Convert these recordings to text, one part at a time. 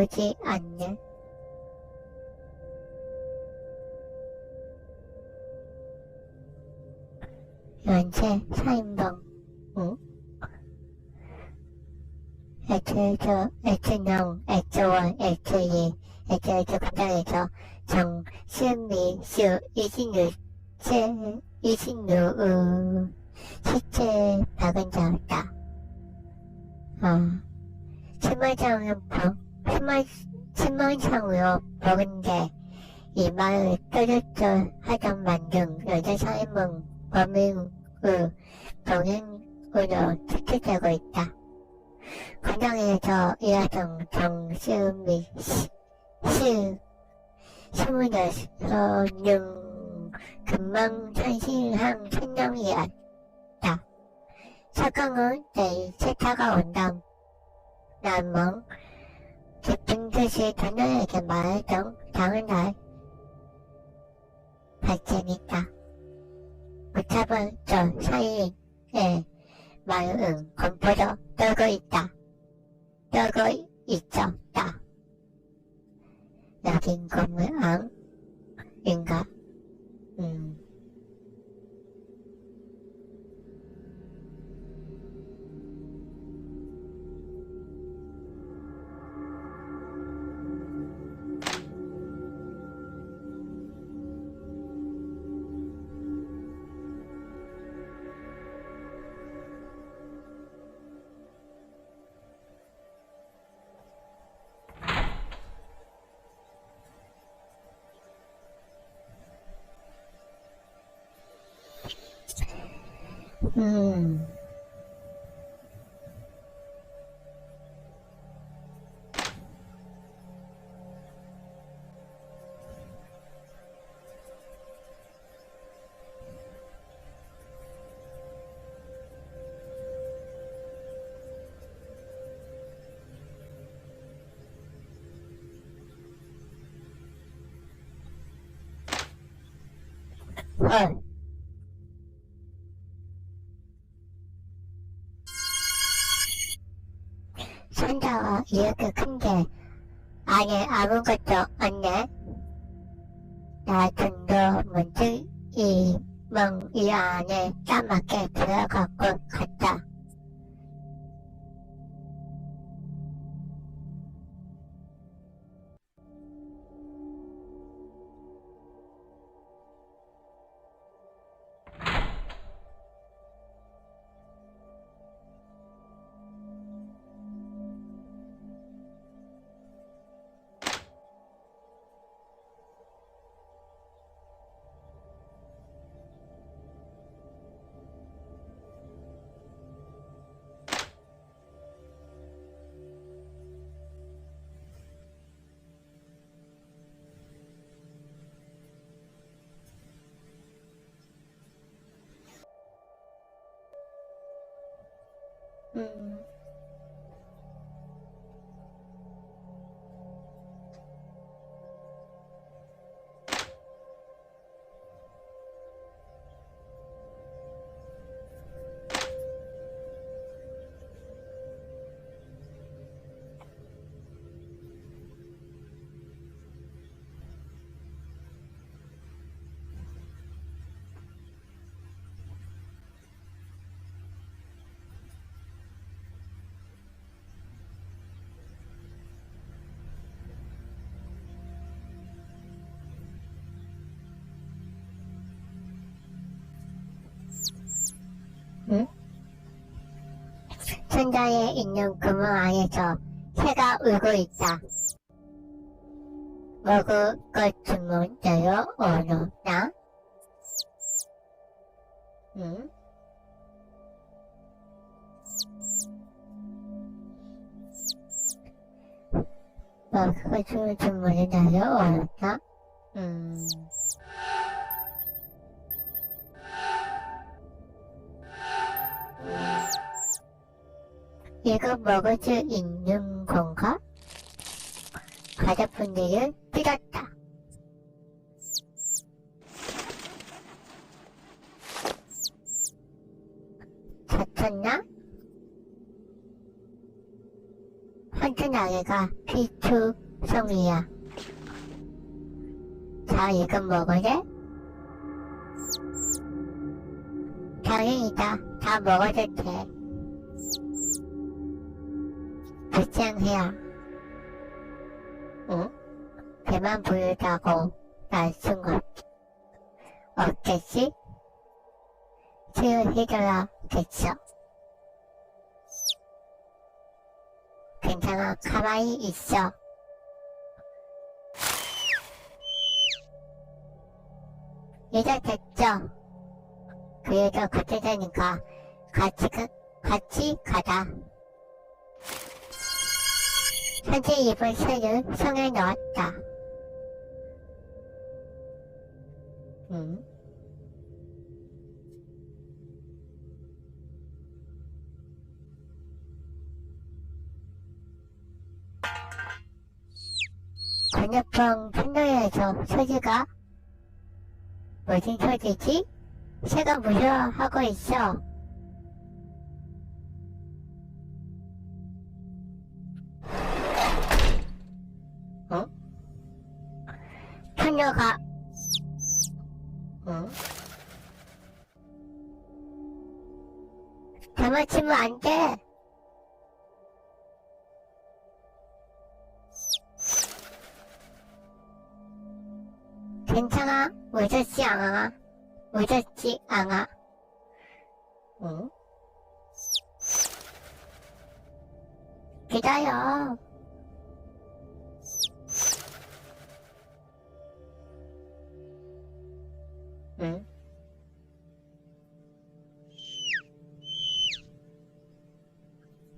나오지 않네. 연체 사인방, 응? 애초저, 애초령, 애초원, 애초이, 애초애초 감정에서 정, 시음미, 시우, 이신유, 체, 이신유, 으, 시체, 박은 자였다. 아, 치마장은 방, 치마, 치마장으로 먹은데, 이 말을 떠졌죠 하던 만중, 여자 사임은 범인의 병행으로 추측되고 있다. 과정에서 일하던 정시음이 시, 시, 스물여섯년 금방 산신한 천명이었다. 사강은 내일 세타가 온다. 난멍 깊은 뜻이 그녀에게 말했던 다음날. 붙잡은 저 사이에 마음은 공포로 떨고 있다. 떨고 있었다. 여긴 건물 음. 헐. 산다가 이렇게 큰게 안에 아무것도 없네. 나 좀더 문득 이 멍이 안에 까맣게 들어갔고 갔다. 음. 천장에 있는 구멍 안에서 새가 울고 있다. 먹을 것 주문 내려 오너나? 응? 먹을 것 주문 주문을 내려 오너나? 음. 이거 먹을 수 있는 건가? 가족분들을 뜯었다. 다쳤나? 튼튼하게가 필수성이야. 자, 이건 먹어래? 병행이다. 다 먹어도 돼. 불쌍해야. 응? 배만 부르다고 날쓴 것 없겠지? 치유해줘야겠어. 괜찮아, 가만히 있어. 이제 됐죠? 그래도 그때 되니까 같이, 가, 같이 가자. 현재 입을 새를 성에 넣었다. 응? 건너편 편도에서 소리가 무슨 소리지? 새가 무서워하고 있어. 어? 편녀가 응? 장난치면 안 돼. 괜찮아. 무섭지 않아. 무섭지 않아. 응? 기다려. 응?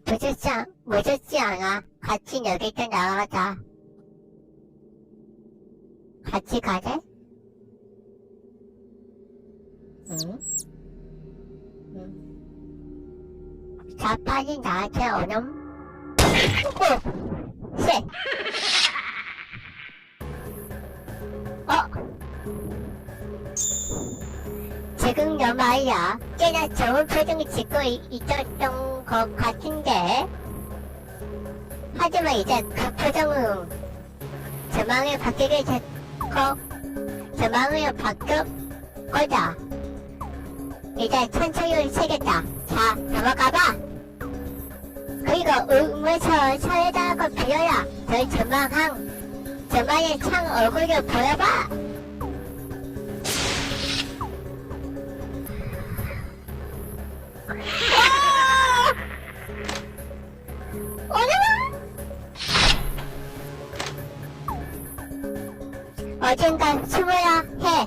무섭지, 않- 무섭지 않아. 같이 여기서 나가자. 같이 가래? 응? 응. 자, 빨리 나한테 오는. 오! 쎄! 너 말이야. 꽤나 좋은 표정을 짓고 있- 있었던 것 같은데. 하지만 이제 그 표정은 저망을 바뀌게 됐고, 저망을 바꿀 거다. 이제 천천히 세겠다. 자, 넘어가봐. 그리고 울면서 사회자라고 빌어라. 저 저망한, 저망의 창 얼굴을 보여봐. 어딘가 숨어야 해.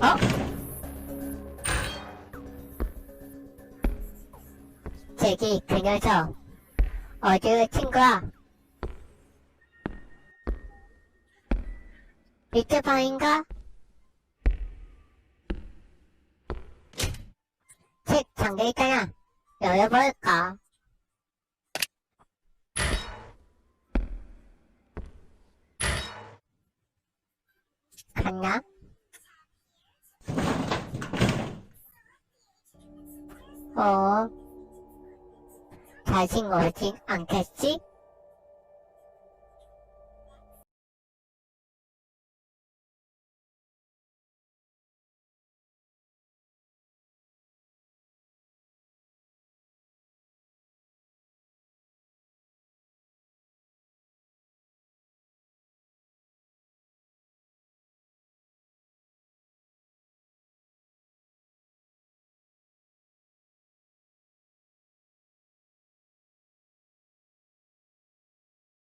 어? 저기 그 녀석 어디로 친 거야? 밑에 방인가? 책 잠겨있잖아. 열어볼까? 갔나? 어, 다시 오지 않겠지?